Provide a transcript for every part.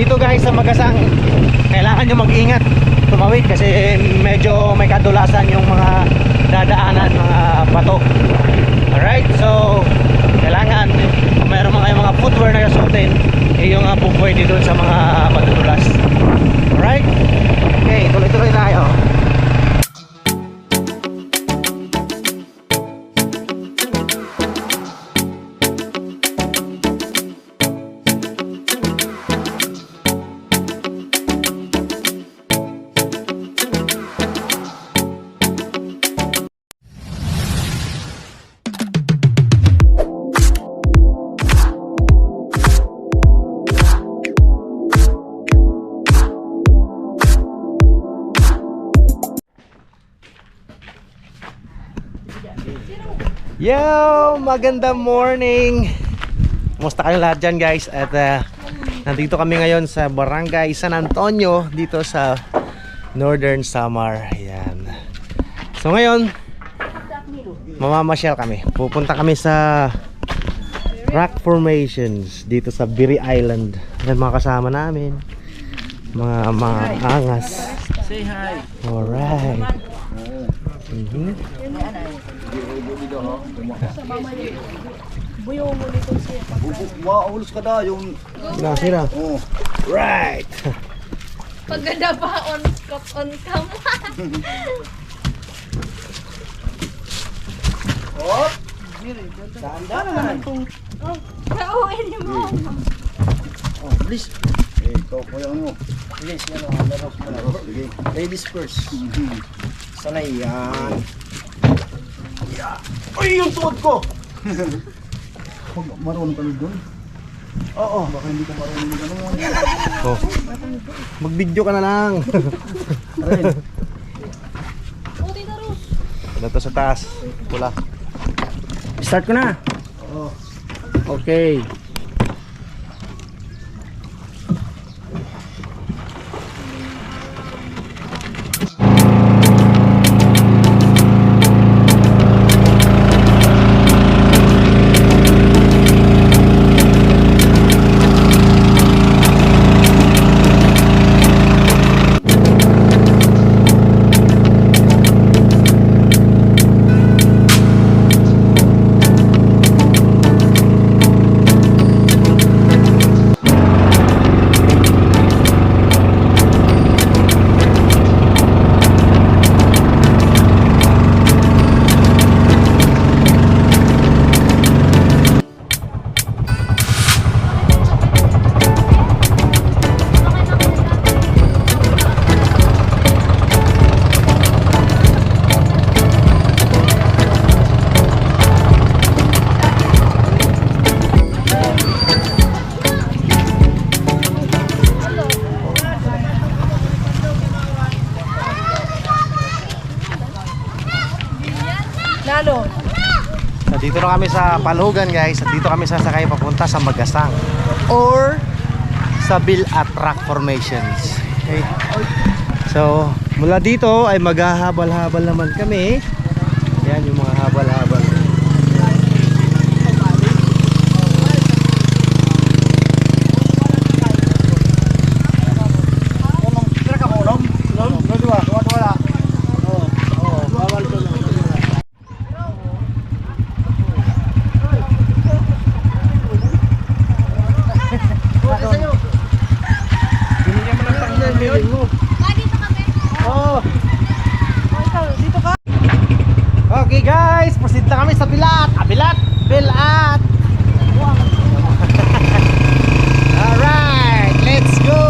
dito guys sa Magasang, kailangan nyo mag-ingat tumawid kasi medyo may kadulasan yung mga dadaanan, mga bato. Alright, so kailangan kung meron mga mga footwear na kasuotin, eh, yung uh, pupwede doon sa mga madudulas. Alright? Okay, tuloy-tuloy tayo. Yo! Magandang morning! Kumusta kayo lahat dyan guys? At uh, nandito kami ngayon sa Barangay San Antonio dito sa Northern Samar. Ayan. So ngayon, mamamasyal kami. Pupunta kami sa rock formations dito sa Biri Island. Yan mga kasama namin. Mga mga angas. Say hi. Alright. Mhm. Maulos ka da yung Sila, sila. oh. Right. Paganda pa on scot on cam. Oh, Kauwi ni mo. oh, please. Eh, ikaw ko yung ano. Please, yan ang laro. Sige. Ladies first. Mhm. Sanay yan. Uy, yung tuwad ko! Pag marunong ka doon. Oo. Baka hindi ka marunong ng ano. Oh. Mag-video ka na lang. Tita Rose. Dito sa taas. Pula. Start ko na. Oh. Okay. Lalo. So, dito na kami sa Palhugan guys. At dito kami sasakay papunta sa Magasang. Or sa Bill at Rock Formations. Okay. So, mula dito ay maghahabal-habal naman kami. Yan yung mga habal-habal. Tira ka mo, Nom? Nom? Nom, diba? Wala, wala. Oo. Oo, bawal ko lang. Binigyan mo ng partner, bilhin mo. Oh. Okay guys, proceed na kami sa Bilat. Ah, Bilat. Bilat. Alright, let's go.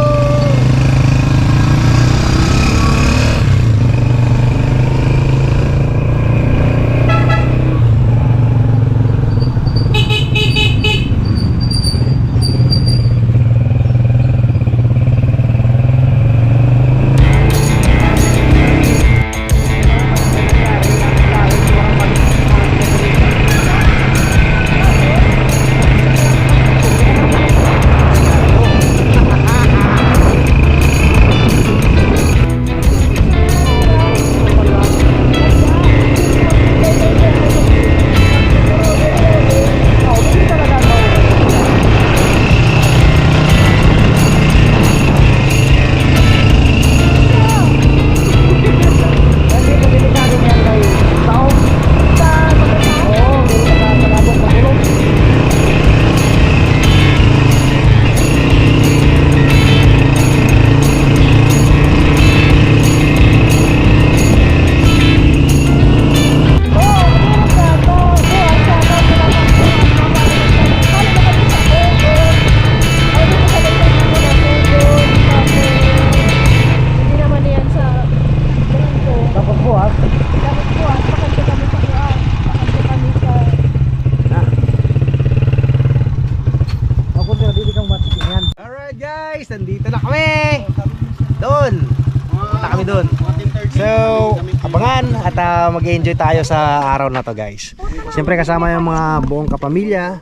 Mag-enjoy tayo sa araw na to guys. Siyempre kasama yung mga buong kapamilya.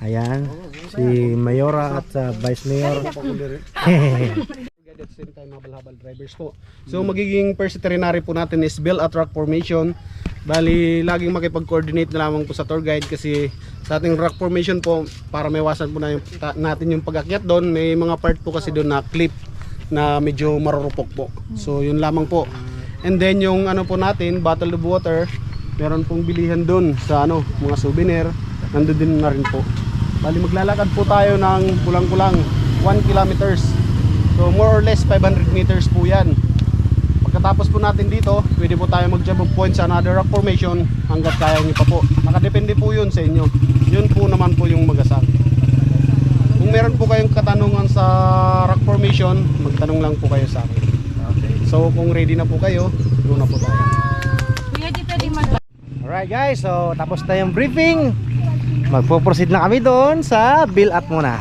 Ayan, si Mayora at ah, Vice Mayor. at same time mga balhabal drivers po. So magiging first itinerary po natin is Bill at Rock Formation. Bali, laging makipag-coordinate na lamang po sa tour guide kasi sa ating rock formation po para maiwasan po na yung, ta- natin yung pag-akyat doon. May mga part po kasi doon na clip na medyo marurupok po. So yun lamang po. And then yung ano po natin, bottle of water, meron pong bilihan doon sa ano, mga souvenir. Nandun din na rin po. Bali maglalakad po tayo ng kulang-kulang 1 kilometers. So more or less 500 meters po yan. Pagkatapos po natin dito, pwede po tayo mag-jump point sa another rock formation hanggat kaya nyo pa po. Nakadepende po yun sa inyo. Yun po naman po yung magasal. Kung meron po kayong katanungan sa rock formation, magtanong lang po kayo sa akin. So kung ready na po kayo, doon na po tayo. Alright guys, so tapos na yung briefing. Magpo-proceed na kami doon sa Bill at muna.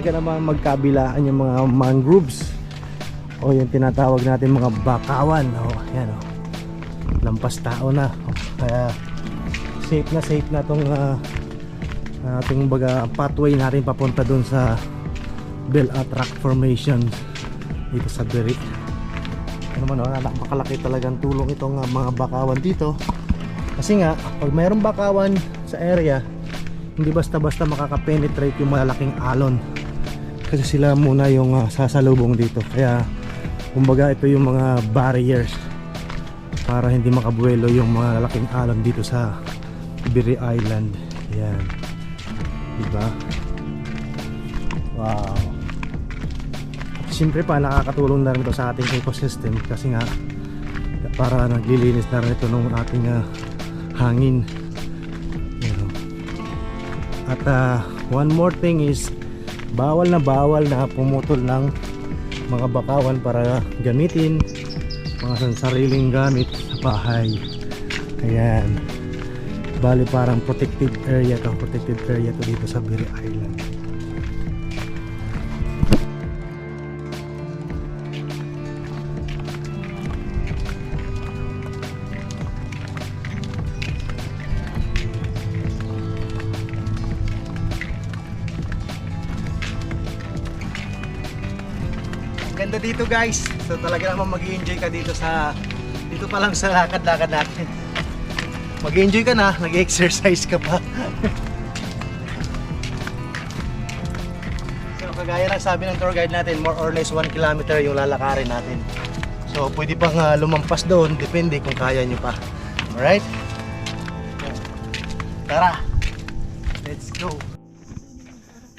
Talaga naman magkabilaan yung mga mangroves o yung tinatawag natin mga bakawan. O, yan o. Lampas tao na. O, kaya safe na safe na tong ah, ating baga pathway natin papunta dun sa Bell at Rock Formation dito sa Beri. Ano man o, napakalaki talagang tulong itong ah, mga bakawan dito. Kasi nga, pag mayroong bakawan sa area, hindi basta-basta makaka-penetrate yung malalaking alon kasi sila muna yung ah, sasalubong dito. Kaya kumbaga ito yung mga barriers para hindi makabuelo yung mga lalaking alon dito sa Biri Island. Yan diba? Wow. Siyempre pa nakakatulong na rin ito sa ating ecosystem kasi nga para naglilinis na rin ito ng ating ah, hangin. Yan, oh. at ah, one more thing is bawal na bawal na pumutol ng mga bakawan para gamitin mga sariling gamit sa bahay. Ayan. Bali parang protected area to, protected area to dito sa Biri Island. Ganda dito guys. So talaga naman mag enjoy ka dito sa dito pa lang sa lakad-lakad natin. mag enjoy ka na, nag-exercise ka pa. so kagaya ng sabi ng tour guide natin, more or less 1 kilometer yung lalakarin natin. So pwede pang ah, lumampas doon, depende kung kaya nyo pa. Alright? Tara! Let's go!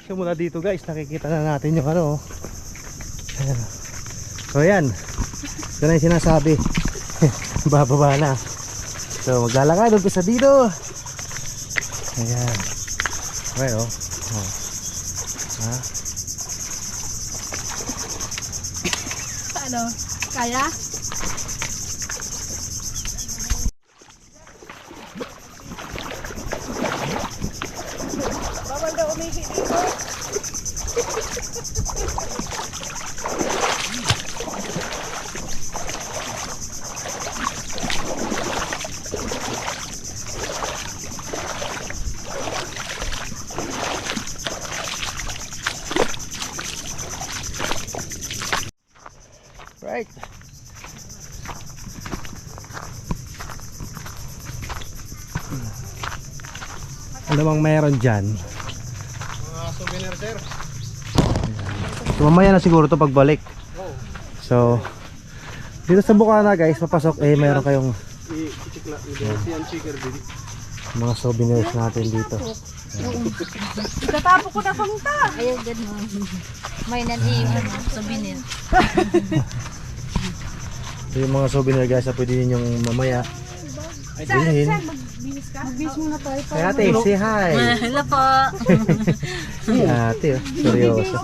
So mula dito guys, nakikita na natin yung ano, Ayan. So ayan. Ito na yung sinasabi. Bababa na. So maglalakad umpisa dito. Ayan. Okay oh. oh. Ha? Paano? Kaya? Ano bang meron dyan? Mga souvenir sir. So, mamaya na siguro to pagbalik. So, dito sa Bukana guys, papasok eh meron kayong din. Mga souvenirs natin dito. Tatapo ko na punta. Ayaw, ganun. May naniwan sa binil. Ito yung mga souvenir guys na pwede ninyong mamaya ay bilhin. Magbis muna tayo. Kay ate, say hi. Hello po. Si ate, oh. seryoso.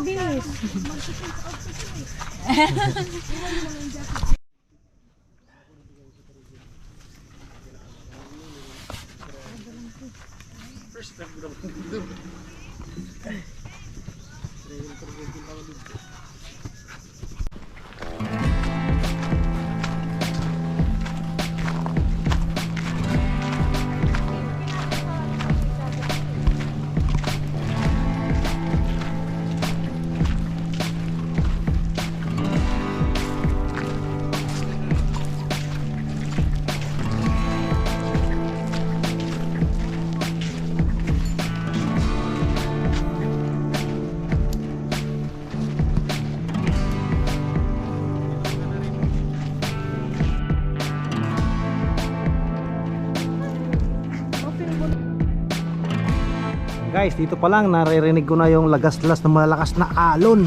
Guys, dito pa lang naririnig ko na yung lagas-las na malakas na alon.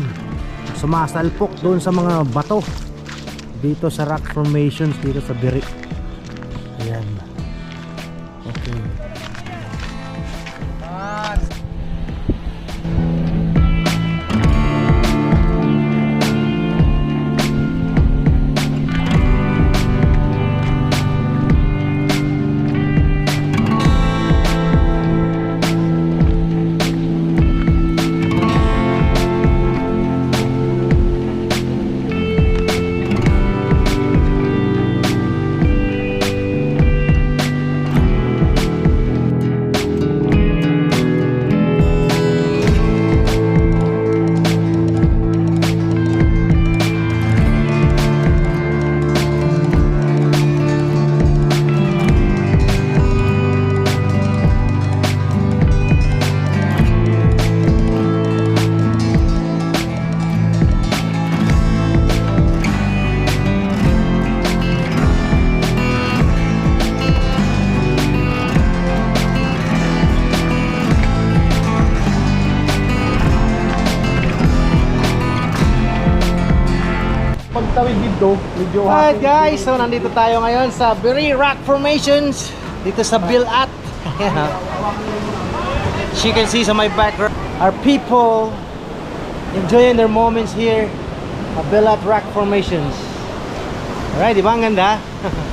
Sumasalpok doon sa mga bato. Dito sa rock formations dito sa Biri. Dito, medyo Alright guys, so nandito tayo ngayon sa Biri Rock Formations dito sa Bilat. You can see sa my background, our people enjoying their moments here at Bilat Rock Formations. Alright, di ba ang ganda?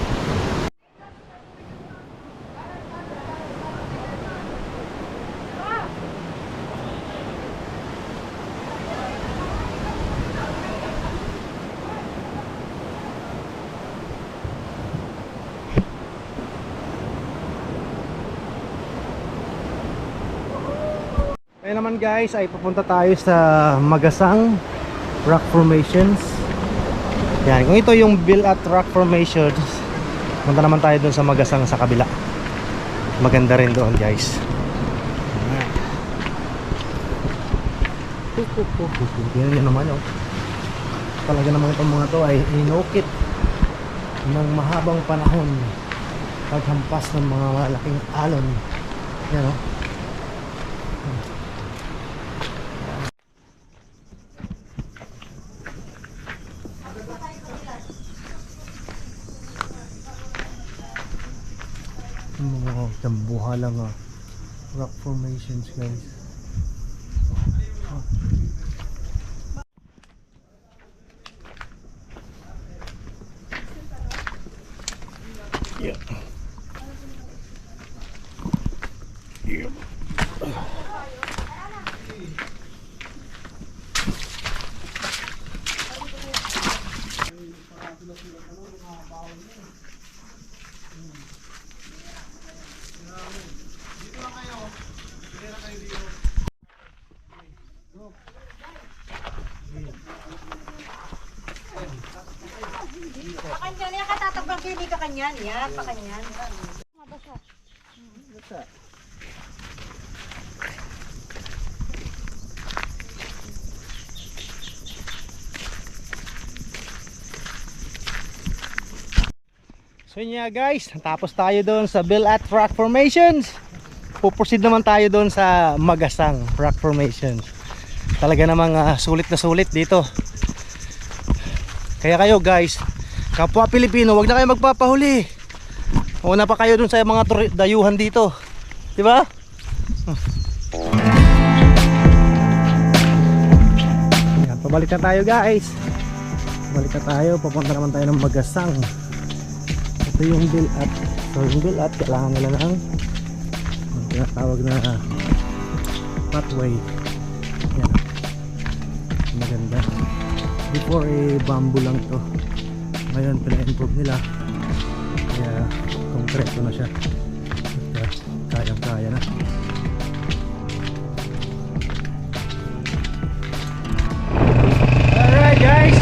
naman guys ay papunta tayo sa Magasang Rock Formations. Yan, kung ito yung Bill at Rock Formations, punta naman tayo doon sa Magasang sa kabila. Maganda rin doon guys. Yan yun naman oh. Talaga naman itong mga to ay inukit ng mahabang panahon paghampas ng mga malaking alon. Yan oh. Mga tambuha lang ah. Rock formations guys. Pakanyan, yan katatakbang kini ka kanyan. Yan, pakanyan. So So yun guys, tapos tayo doon sa Bill at Rock Formations. Puproceed naman tayo doon sa Magasang Rock Formations. Talaga namang ah, sulit na sulit dito. Kaya kayo guys, kapwa Pilipino, wag na kayo magpapahuli. Una pa kayo doon sa mga dayuhan dito. 'Di ba? Yan, pabalik na tayo guys. Pabalik na tayo, papunta naman tayo ng Magasang. Ito yung bill at so yung bill at kailangan nila ng tinatawag na pathway. Yan. Maganda. Before eh bamboo lang to. Ngayon pina-improve nila. Kaya konkreto na siya. At uh, kayang-kaya na. Alright guys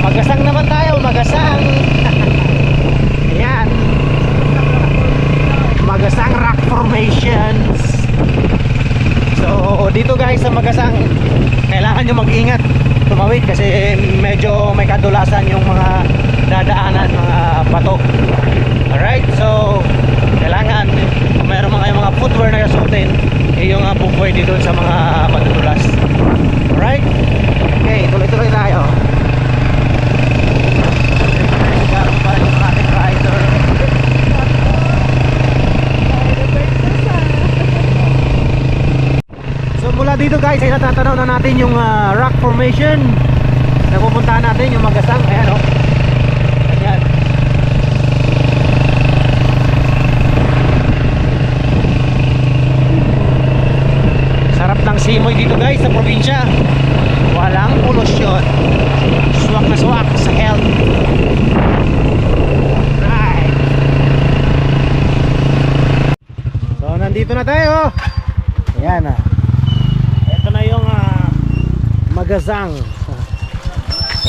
Magasang naman tayo Magasang Ayan Magasang rock formations So dito guys sa Magasang Kailangan nyo mag-ingat Tumawid kasi medyo may kadulasan yung mga dadaanan mga bato. Alright so Kailangan kung meron mga mga footwear na kasuotin eh, yung uh, pupwede dito sa mga madudulas Alright? Okay, tuloy-tuloy tayo. Garong pa rin yung ating rider. So mula dito guys ay natatanaw na natin yung ah, rock formation. Na pupuntahan natin yung magasang. Ayan o ayan. Sarap ng simoy dito guys sa probinsya. Walang polusyon. Swak na swak sa health. Right so nandito na tayo. Ayan ah ito na yung ah, magazang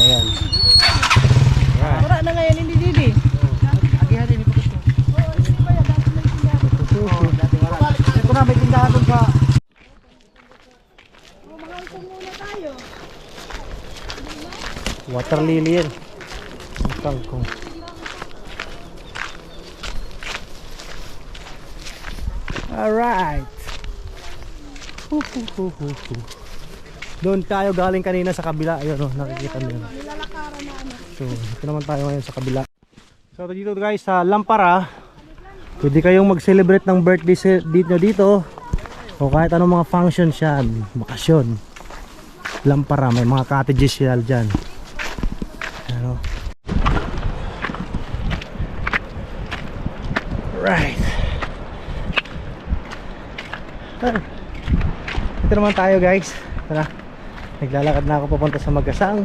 ayan. Right. Wala na ngayon hindi didi. Ito na may tindahan doon sa water lily yan Ang kangkong. Alright Hu, hu, hu, hu, hu. Doon tayo galing kanina sa kabila. Ayun o nakikita yun. so dito naman tayo ngayon sa kabila. So dito guys sa Lampara pwede kayong mag-celebrate ng birthday dito dito. O kahit anong mga function siya bakasyon. Lampara may mga cottages sila dyan. Ano right. Ah. ito naman tayo guys. Tara naglalakad na ako papunta sa Magasang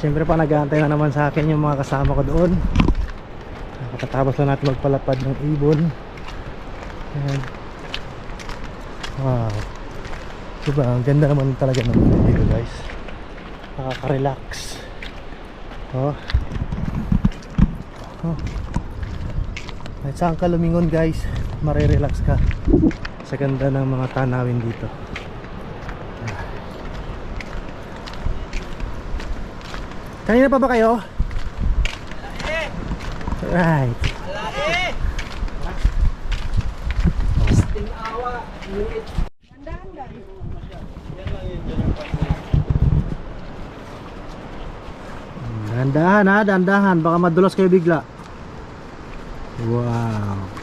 siyempre pa nag-aantay na naman sa akin yung mga kasama ko doon. Pagkatapos lang natin magpalapad ng ibon. Ayan. Wow. Diba, ang ganda naman talaga ng view guys. Nakaka-relax. Oh. Oh. Kahit saan ka lumingon guys Marirelax ka Sa ganda ng mga tanawin dito Kanina pa ba kayo? Right. Dandahan ha, dandahan. Baka madulas kayo bigla. Wow.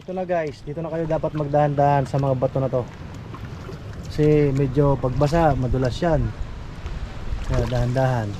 Ito na guys, dito na kayo dapat magdahan-dahan sa mga bato na to. Kasi medyo pagbasa, madulas yan. Kaya dahan-dahan.